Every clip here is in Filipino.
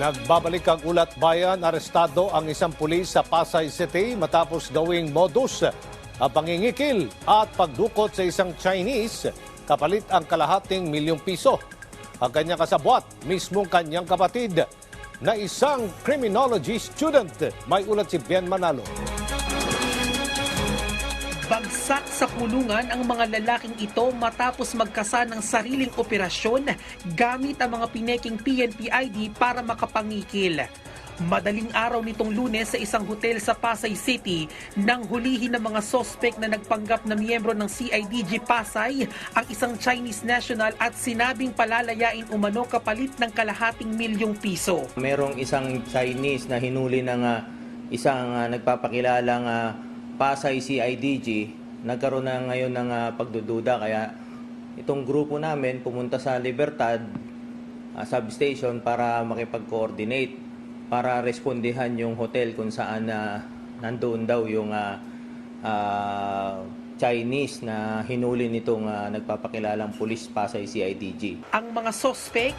Nagbabalik ang ulat bayan, arestado ang isang pulis sa Pasay City matapos gawing modus ang pangingikil at pagdukot sa isang Chinese kapalit ang kalahating milyong piso. Ang kanyang kasabwat, mismong kanyang kapatid na isang criminology student. May ulat si Ben Manalo. Bagsak sa kulungan ang mga lalaking ito matapos magkasa ng sariling operasyon gamit ang mga pineking PNP ID para makapangikil. Madaling araw nitong lunes sa isang hotel sa Pasay City nang hulihin ng mga sospek na nagpanggap na miyembro ng CIDG Pasay ang isang Chinese national at sinabing palalayain umano kapalit ng kalahating milyong piso. Merong isang Chinese na hinuli ng ah, isang ah, nagpapakilalang ah, Pasay CIDG. Nagkaroon na ngayon ng ah, pagdududa kaya itong grupo namin pumunta sa Libertad ah, substation para makipag-coordinate para respondihan yung hotel kung saan na nandoon daw yung ah, ah, Chinese na hinuli nitong ah, nagpapakilalang pulis Pasay CIDG. Ang mga sospek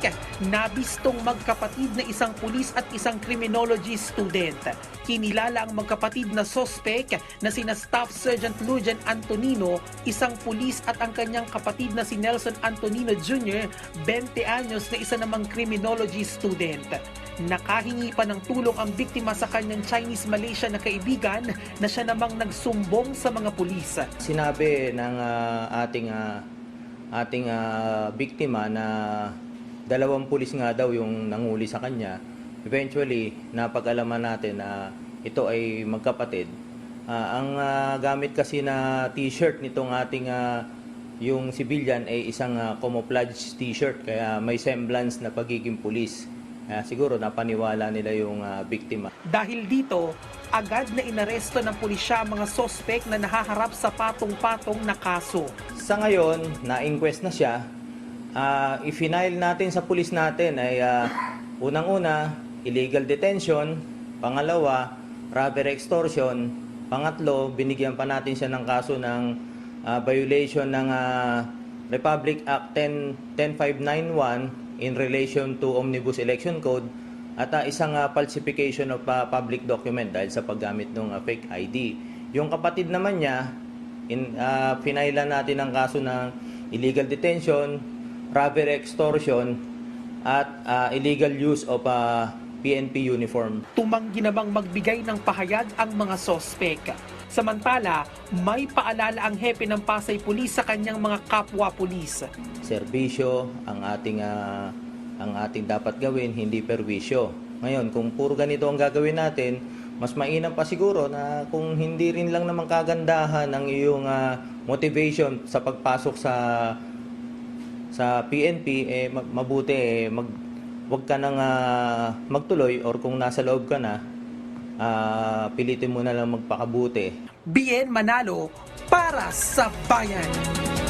nabistong magkapatid na isang pulis at isang criminology student. Kinilala ang magkapatid na sospek na sina Staff Sergeant Lujan Antonino, isang pulis at ang kanyang kapatid na si Nelson Antonino Jr., 20 anyos na isa namang criminology student. Nakahingi pa ng tulong ang biktima sa kanyang Chinese-Malaysia na kaibigan na siya namang nagsumbong sa mga pulis. Sinabi ng ah, ating ah, ating ah, biktima na dalawang pulis nga daw yung nanguli sa kanya. Eventually, napag-alaman natin na ito ay magkapatid. Ah, ang ah, gamit kasi na t-shirt nitong ating ah, yung civilian ay isang ah, camouflage t-shirt kaya may semblance na pagiging pulis. Kaya siguro napaniwala nila yung ah, biktima. Dahil dito, agad na inaresto ng pulisya ang mga sospek na nahaharap sa patong-patong na kaso. Sa ngayon, na-inquest na siya. Uh, ifinail natin sa pulis natin ay ah, unang-una, illegal detention. Pangalawa, robbery extortion. Pangatlo, binigyan pa natin siya ng kaso ng ah, violation ng ah, Republic Act 10, 10591 in relation to Omnibus Election Code at ah, isang ah, falsification of ah, public document dahil sa paggamit ng ah, fake ID. Yung kapatid naman niya, in uh, pinailan natin ang kaso ng illegal detention, robbery extortion at ah, illegal use of ah, PNP uniform. Tumanggi namang magbigay ng pahayag ang mga sospek. Samantala, may paalala ang hepe ng Pasay Police sa kanyang mga kapwa pulis. Serbisyo ang ating ah, ang ating dapat gawin, hindi perwisyo. Ngayon, kung puro ganito ang gagawin natin, mas mainam pa siguro na kung hindi rin lang naman kagandahan ang iyong ah, motivation sa pagpasok sa sa PNP eh ma- mabuti eh mag wag ka nang ah, magtuloy or kung nasa loob ka na ah, pilitin mo na lang magpakabuti BN Manalo para sa bayan.